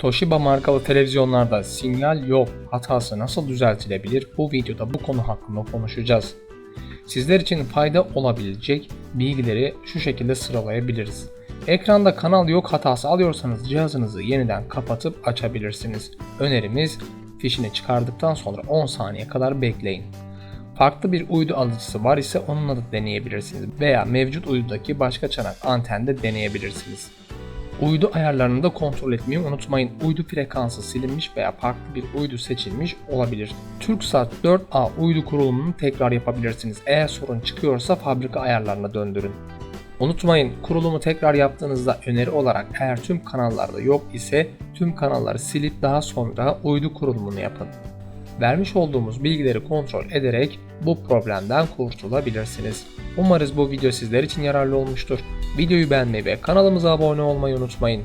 Toshiba markalı televizyonlarda sinyal yok hatası nasıl düzeltilebilir? Bu videoda bu konu hakkında konuşacağız. Sizler için fayda olabilecek bilgileri şu şekilde sıralayabiliriz. Ekranda kanal yok hatası alıyorsanız cihazınızı yeniden kapatıp açabilirsiniz. Önerimiz fişini çıkardıktan sonra 10 saniye kadar bekleyin. Farklı bir uydu alıcısı var ise onunla da deneyebilirsiniz veya mevcut uydudaki başka çanak antende deneyebilirsiniz. Uydu ayarlarını da kontrol etmeyi unutmayın. Uydu frekansı silinmiş veya farklı bir uydu seçilmiş olabilir. TürkSat 4A uydu kurulumunu tekrar yapabilirsiniz. Eğer sorun çıkıyorsa fabrika ayarlarına döndürün. Unutmayın kurulumu tekrar yaptığınızda öneri olarak eğer tüm kanallarda yok ise tüm kanalları silip daha sonra uydu kurulumunu yapın. Vermiş olduğumuz bilgileri kontrol ederek bu problemden kurtulabilirsiniz. Umarız bu video sizler için yararlı olmuştur. Videoyu beğenmeyi ve kanalımıza abone olmayı unutmayın.